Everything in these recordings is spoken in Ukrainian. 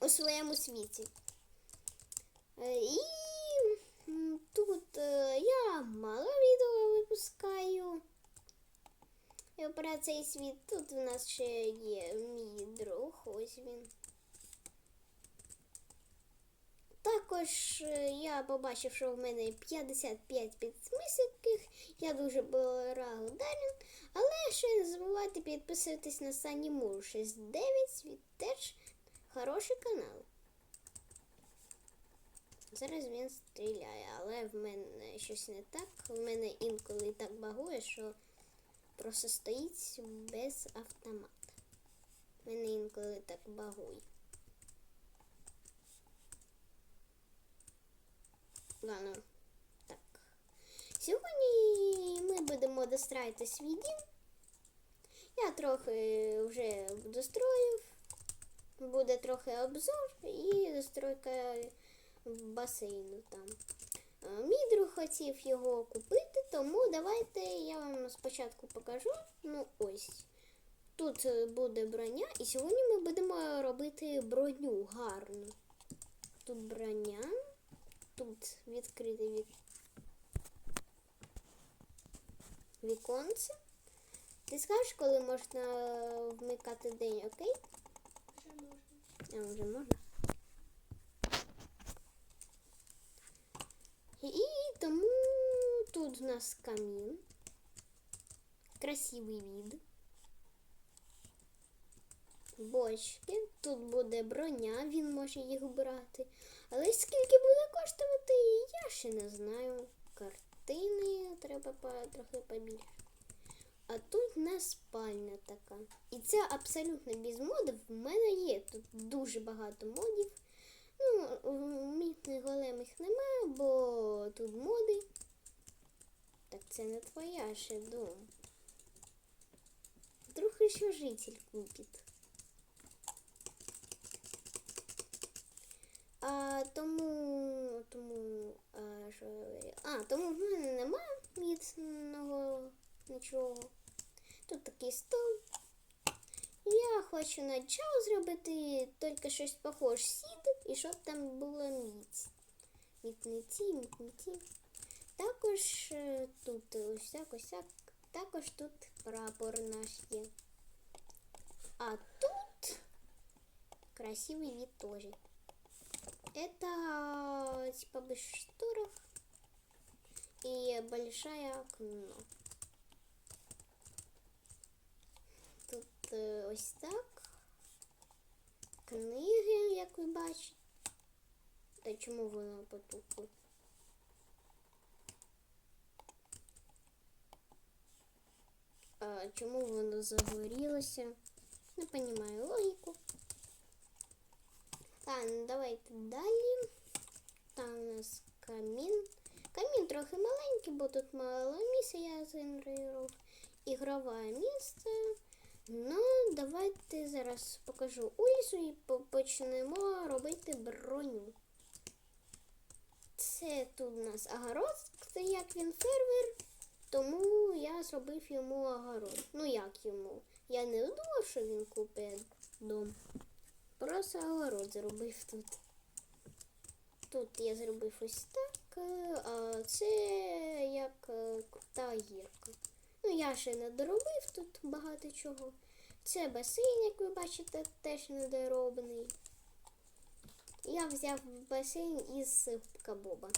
у своєму світі. Е, І тут е, я мало відео випускаю. Про цей світ тут у нас ще є мій друг, ось він. Також е, я побачив, що в мене 55 підписників. Я дуже благодарен. Але ще не забувайте підписуватись на Сані Мур 69. Він теж хороший канал. Зараз він стріляє, але в мене щось не так. В мене інколи так багує, що просто стоїть без автомата. В мене інколи так багує. Ладно, так. Сьогодні ми будемо достроїти свій дім. Я трохи вже достроїв. Буде трохи обзор і достройка басейну там. Е, Мій друг хотів його купити, тому давайте я вам спочатку покажу. Ну ось. Тут е, буде броня, і сьогодні ми будемо робити броню гарну. Тут броня, тут відкрите вік... віконце. Ти скажеш, коли можна вмикати день, окей? А вже можна. І тому тут у нас камін. Красивий від. Бочки. Тут буде броня, він може їх брати. Але скільки буде коштувати, я ще не знаю. Картини треба трохи побільше. А тут у нас спальня така. І це абсолютно без модів. В мене є тут дуже багато модів. Ну, мітних големих немає, бо тут моди. Так це не твоя ще дом. Вдруг еще житель купит. А тому, тому, а, що, я а, тому в мене немає міцного нічого. Тут такий стол. Я хочу начало зробити тільки щось похоже сід, і щоб там було міць. Мітниці, мітниці. Також е, тут ось так, ось так. Також тут прапор наш є. А тут красивый вид тоже. Это типа без шторов и большое окно. Ось так. Книги, як ви бачите. Та чому воно потухло? А чому воно загорілося? Не розумію логіку. Так, ну давайте далі. Там у нас камін. Камін трохи маленький, бо тут мало місця я згенерував. Ігрове місце. Ну, давайте зараз покажу улицю і почнемо робити броню. Це тут у нас огород, це як він фермер, тому я зробив йому огород. Ну як йому? Я не думав, що він купить дом. Просто огород зробив тут. Тут я зробив ось так, а це як е, крута гірка. Ну, я ще не доробив тут багато чого. Це басейн, як ви бачите, теж недороблений. Я взяв басейн із Губка Боба.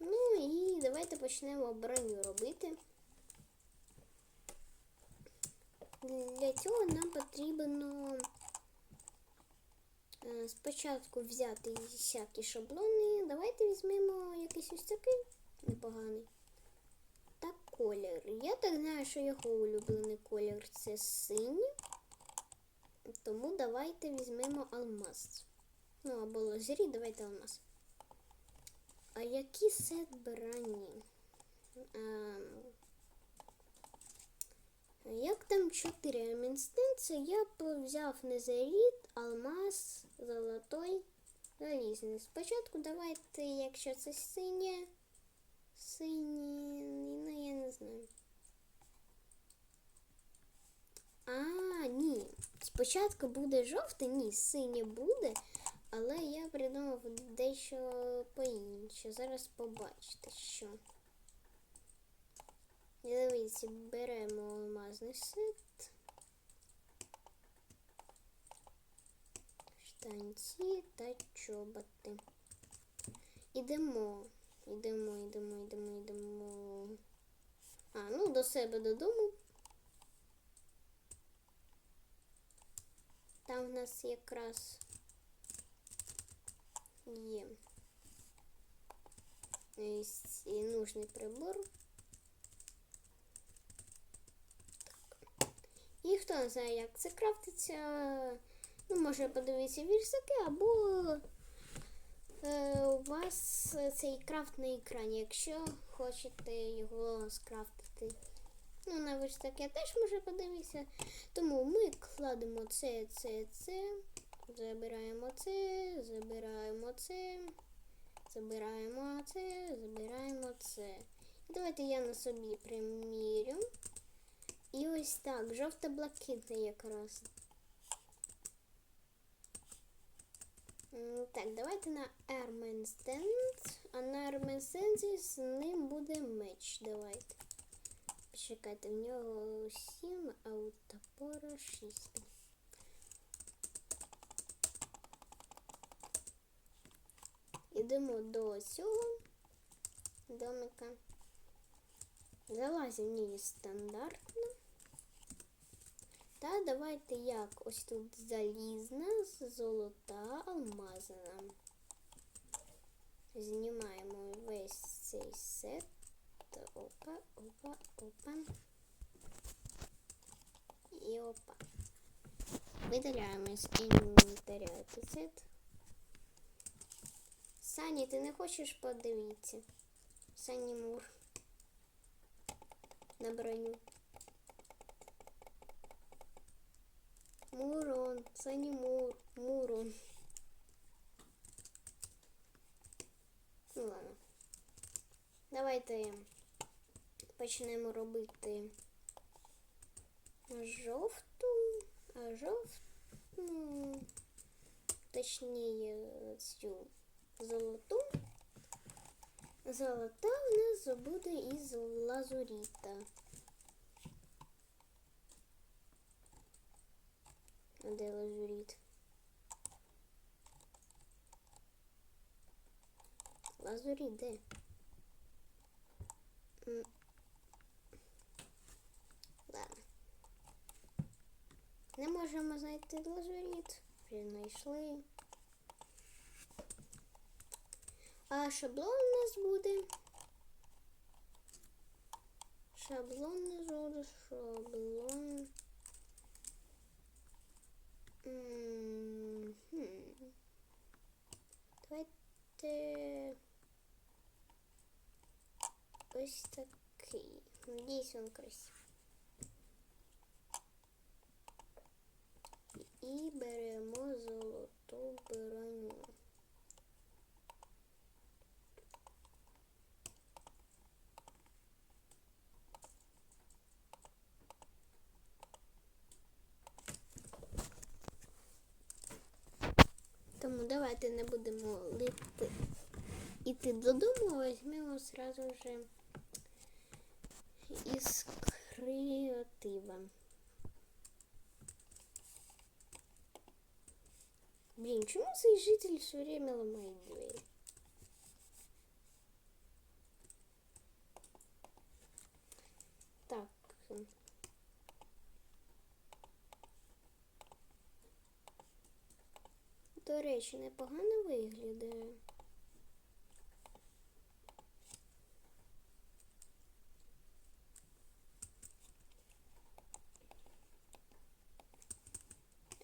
Ну і давайте почнемо броню робити. Для цього нам потрібно е, спочатку взяти всякі шаблони. Давайте візьмемо якийсь ось такий непоганий. Так, колір. Я так знаю, що його улюблений колір це синій. Тому давайте візьмемо алмаз. Ну, або лазері, давайте алмаз. А який сет броні? Ем, Як там 4 мінстинці, я б взяв незаріт, алмаз, золотой, залізний. Спочатку давайте, якщо це синє, синє, ну я не знаю. А, ні. Спочатку буде жовте, ні, синє буде, але я придумав дещо по-інше. Зараз побачите, що. Дивіться, беремо алмазний сет. Штанці та чоботи. Ідемо. Ідемо, йдемо, йдемо, йдемо. А, ну до себе додому. Там в нас якраз є і нужний прибор. Так. І хто не знає, як це крафтиться, ну, може подивитися вірсаки, або у вас цей крафт на екрані, якщо хочете його скрафтити. Ну, на верстак я теж можу подивитися. Тому ми кладемо це, це, це, забираємо це, забираємо це, забираємо це, забираємо це. Давайте я на собі примірю. І ось так, жовто-блакитне якраз. Так, давайте на Airman Stand. А на Airman Stand з ним буде меч. Давайте. Чекайте, в нього 7, а у топора 6. Ідемо до цього домика. Залазимо в ній стандартно. Та давайте як ось тут залізна, золота, алмазна. Знімаємо весь цей сет. Опа, опа, опа. І опа. Видаляємо з інвентаря цей сет. Сані, ти не хочеш подивитися? Сані Мур. На броню. Мурон, Сані Мур, Мурон. Ну ладно. Давайте почнемо робити жовту, а жовту, точніше цю золоту. Золота у нас буде із лазуріта. Де лазуріт? Лазуріт де? Ладно. Не можемо знайти лазуріт. Вже знайшли. А шаблон у нас буде. Шаблон не шаблон. Хм. Давайте ось такий. Надіюсь, він красивий. Тому давайте не будемо лити іти додому, а візьмемо зразу вже із креатива. Блин, чему цей житель все время ломает дверь? Так. До речі, непогано виглядає.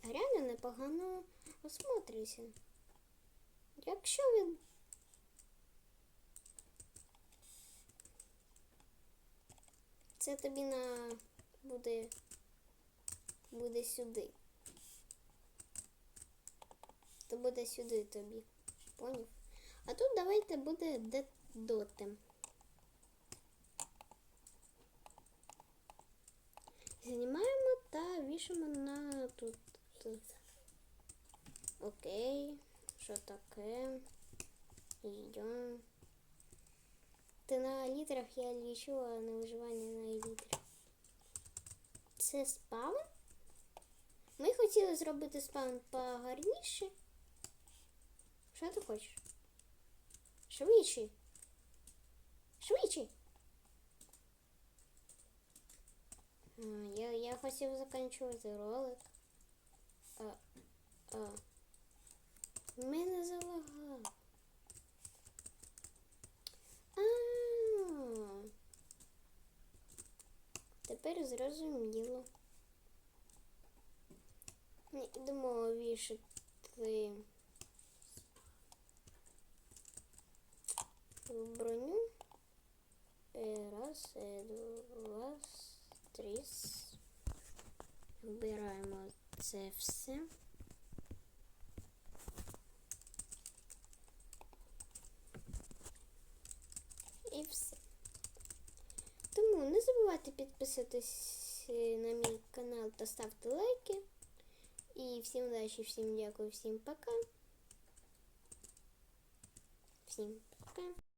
Реально непогано осмотрюся. Якщо він. Це тобі на буде буде сюди. То буде сюди тобі. Поняв? А тут давайте буде де дотем. Знімаємо та вішаємо на тут тут. Окей. Що таке? Йдем. Ти на літрах я лічу, а на виживання на літрах. Це спаун? Ми хотіли зробити спаун погарніше. Що ти хочеш? Швидше. Швидше. А, я, я хотів закінчувати ролик. А, а. Мене залагало. А. Тепер зрозуміло. Думала вішати броню. Е, Раз, е, два, три. Вбираємо це все. І все. Тому не забувайте підписатись е, на мій канал та ставте лайки. І всім удачі, всім дякую, всім пока. Всім пока.